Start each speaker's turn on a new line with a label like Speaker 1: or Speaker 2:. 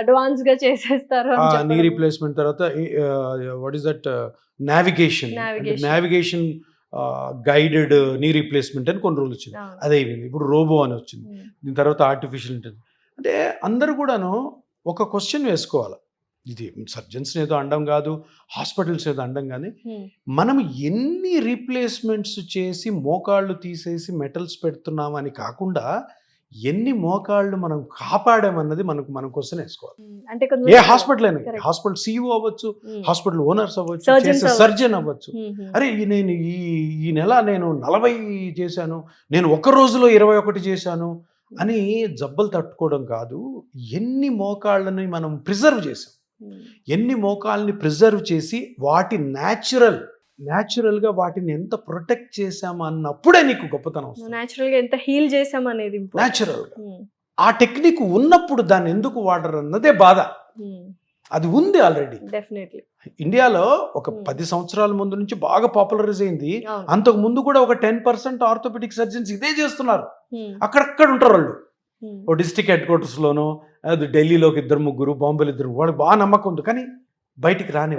Speaker 1: అడ్వాన్స్గా చేసేస్తారు
Speaker 2: knee. Replacement తర్వాత what is that navigation. Navigation guided knee replacement అని కొన్ని రోజులు వచ్చింది. అదే అయిపోయింది ఇప్పుడు రోబో అని వచ్చింది. దీని తర్వాత ఆర్టిఫిషియల్ ఇంటెలిజెన్స్ అంటే అందరూ కూడాను ఒక క్వశ్చన్ వేసుకోవాలి. ఇది సర్జన్స్ ఏదో అండం కాదు హాస్పిటల్స్ ఏదో అండం కానీ మనం ఎన్ని రీప్లేస్మెంట్స్ చేసి మోకాళ్ళు తీసేసి మెటల్స్ పెడుతున్నామని కాకుండా ఎన్ని మోకాళ్ళు మనం కాపాడామన్నది మనకు మన క్వశ్చన్ వేసుకోవాలి.
Speaker 1: అంటే
Speaker 2: ఏ హాస్పిటల్ అయినా. హాస్పిటల్ సీఈఓ అవ్వచ్చు
Speaker 1: ఉమ్,
Speaker 2: హాస్పిటల్ ఓనర్స్ అవ్వచ్చు
Speaker 1: అవ్వచ్చు.
Speaker 2: సర్జన్ అవ్వచ్చు. అరే ఈ నేను ఈ ఈ నెల నేను నలభై చేశాను నేను ఒక రోజులో ఇరవై ఒకటి చేశాను అని జబ్బలు తట్టుకోవడం కాదు ఎన్ని మోకాళ్ళని మనం ప్రిజర్వ్ చేసాం ఎన్ని మోకాళ్ళని ప్రిజర్వ్ చేసి వాటి న్యాచురల్ న్యాచురల్గా వాటిని ఎంత ప్రొటెక్ట్ చేసాము అన్నప్పుడే నీకు గొప్పతనం వస్తుంది.
Speaker 1: natural గా ఎంత హీల్ చేసాం అనేది important.
Speaker 2: న్యాచురల్గా ఆ టెక్నిక్ ఉన్నప్పుడు దాన్ని ఎందుకు వాడరు అన్నదే బాధ అది ఉంది ఆల్రెడీ.
Speaker 1: definitely.
Speaker 2: ఇండియాలో ఒక. పది సంవత్సరాల ముందు నుంచి బాగా పాపులరైజ్ అయింది. అంతకు ముందు కూడా ఒక టెన్ పర్సెంట్ ఆర్థోపెడిక్ సర్జన్స్ ఇదే చేస్తున్నారు. అక్కడక్కడ ఉంటారు వాళ్ళు. ఓ డిస్ట్రిక్ట్ హెడ్ క్వార్టర్స్లోనో అది ఢిల్లీలోకి ఇద్దరు ముగ్గురు బాంబేలో ఇద్దరు వాళ్ళకి బాగా నమ్మకం ఉంది. కానీ బయటికి రాని